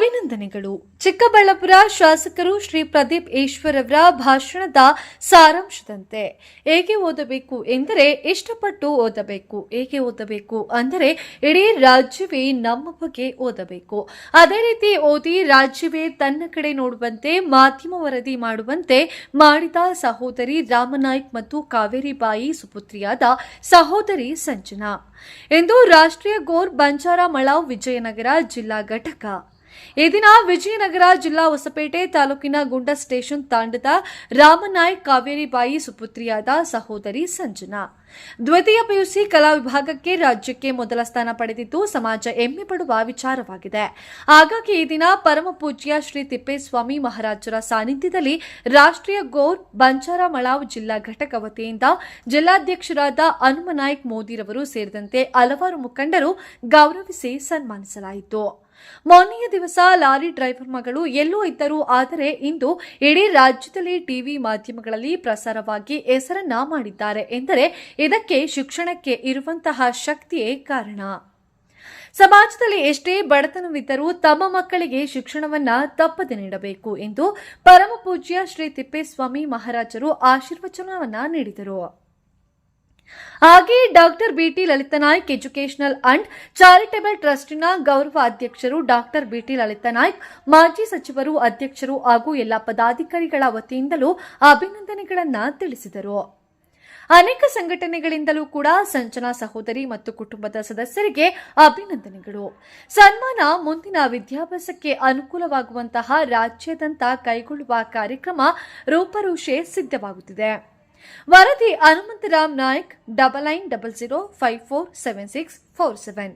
ಅಭಿನಂದನೆಗಳು. ಚಿಕ್ಕಬಳ್ಳಾಪುರ ಶಾಸಕರು ಶ್ರೀ ಪ್ರದೀಪ್ ಈಶ್ವರವರ ಭಾಷಣದ ಸಾರಾಂಶದಂತೆ ಹೇಗೆ ಓದಬೇಕು? ಎಂದರೆ, ಇಷ್ಟಪಟ್ಟು ಓದಬೇಕು. ಹೇಗೆ ಓದಬೇಕು? ಅಂದರೆ, ಇಡೀ ರಾಜ್ಯವೇ ನಮ್ಮ ಬಗ್ಗೆ ಓದಬೇಕು. ಅದೇ ರೀತಿ ಓದಿ ರಾಜ್ಯವೇ ತನ್ನ ಕಡೆ ನೋಡುವಂತೆ, ಮಾಧ್ಯಮ ವರದಿ ಮಾಡುವಂತೆ ಮಾಡಿದ ಸಹೋದರಿ ರಾಮನಾಯ್ಕ್ ಮತ್ತು ಕಾವೇರಿಬಾಯಿ ಸುಪುತ್ರಿಯಾದ ಸಹೋದರಿ ಸಂಜನಾ. ಎಂದು ರಾಷ್ಟ್ರೀಯ ಗೋರ್ ಬಂಜಾರ ಮಳಾವ್ ವಿಜಯನಗರ ಜಿಲ್ಲಾ ಘಟಕ. ಈ ದಿನ ವಿಜಯನಗರ ಜಿಲ್ಲಾ ಹೊಸಪೇಟೆ ತಾಲೂಕಿನ ಗುಂಡ ಸ್ಟೇಷನ್ ತಾಂಡದ ರಾಮನಾಯ್ಕ್ ಕಾವೇರಿಬಾಯಿ ಸುಪುತ್ರಿಯಾದ ಸಹೋದರಿ ಸಂಜನಾ. ದ್ವಿತೀಯ ಪಿಯುಸಿ ಕಲಾ ವಿಭಾಗಕ್ಕೆ ರಾಜ್ಯಕ್ಕೆ ಮೊದಲ ಸ್ಥಾನ ಪಡೆದಿದ್ದು ಸಮಾಜ ಹೆಮ್ಮೆ ಪಡುವ ವಿಚಾರವಾಗಿದೆ. ಹಾಗಾಗಿ ಈ ದಿನ ಪರಮ ಪೂಜ್ಯ ಶ್ರೀ ತಿಪ್ಪೇಸ್ವಾಮಿ ಮಹಾರಾಜರ ಸಾನ್ನಿಧ್ಯದಲ್ಲಿ ರಾಷ್ಟ್ರೀಯ ಗೋರ್ ಬಂಜಾರ ಮಳಾವ್ ಜಿಲ್ಲಾ ಘಟಕ ವತಿಯಿಂದ ಜಿಲ್ಲಾಧ್ಯಕ್ಷರಾದ ಹನುಮನಾಯ್ಕ್ ಮೋದಿರವರು ಸೇರಿದಂತೆ ಹಲವಾರು ಮುಖಂಡರು ಗೌರವಿಸಿ ಸನ್ಮಾನಿಸಲಾಯಿತು. ಮೊನ್ನೆಯ ದಿವಸ ಲಾರಿ ಡ್ರೈವರ್ ಮಗಳು ಎಲ್ಲೋ ಇದ್ದರು, ಆದರೆ ಇಂದು ಇಡೀ ರಾಜ್ಯದಲ್ಲಿ ಟಿವಿ ಮಾಧ್ಯಮಗಳಲ್ಲಿ ಪ್ರಸಾರವಾಗಿ ಹೆಸರನ್ನ ಮಾಡಿದ್ದಾರೆ ಎಂದರೆ ಇದಕ್ಕೆ ಶಿಕ್ಷಣಕ್ಕೆ ಇರುವಂತಹ ಶಕ್ತಿಯೇ ಕಾರಣ. ಸಮಾಜದಲ್ಲಿ ಎಷ್ಟೇ ಬಡತನವಿದ್ದರೂ ತಮ್ಮ ಮಕ್ಕಳಿಗೆ ಶಿಕ್ಷಣವನ್ನ ತಪ್ಪದೆ ನೀಡಬೇಕು ಎಂದು ಪರಮ ಪೂಜ್ಯ ಶ್ರೀ ತಿಪ್ಪೇಸ್ವಾಮಿ ಮಹಾರಾಜರು ಆಶೀರ್ವಚನವನ್ನ ನೀಡಿದರು. ಹಾಗೆ doctor BT ಲಲಿತನಾಯ್ಕ್ educational and charitable ಟ್ರಸ್ಟ್ನ ಗೌರವ ಅಧ್ಯಕ್ಷರು ಡಾಕ್ಟರ್ ಬಿಟಿ ಲಲಿತನಾಯ್ಕ್ ಮಾಜಿ ಸಚಿವರು ಅಧ್ಯಕ್ಷರು ಹಾಗೂ ಎಲ್ಲ ಪದಾಧಿಕಾರಿಗಳ ವತಿಯಿಂದಲೂ ಅಭಿನಂದನೆಗಳನ್ನ ತಿಳಿಸಿದರು. ಅನೇಕ ಸಂಘಟನೆಗಳಿಂದಲೂ ಕೂಡ ಸಂಚನಾ ಸಹೋದರಿ ಮತ್ತು ಕುಟುಂಬದ ಸದಸ್ಯರಿಗೆ ಅಭಿನಂದನೆಗಳು. ಸನ್ಮಾನ ಮುಂದಿನ ವಿದ್ಯಾಭ್ಯಾಸಕ್ಕೆ ಅನುಕೂಲವಾಗುವಂತಹ ರಾಜ್ಯದಂತ ಕೈಗೊಳ್ಳುವ ಕಾರ್ಯಕ್ರಮ ರೂಪರೂಷೆ ಸಿದ್ಧವಾಗುತ್ತಿದೆ. ವರದಿ Hanumantharam Nayak double nine double zero five four seven six four seven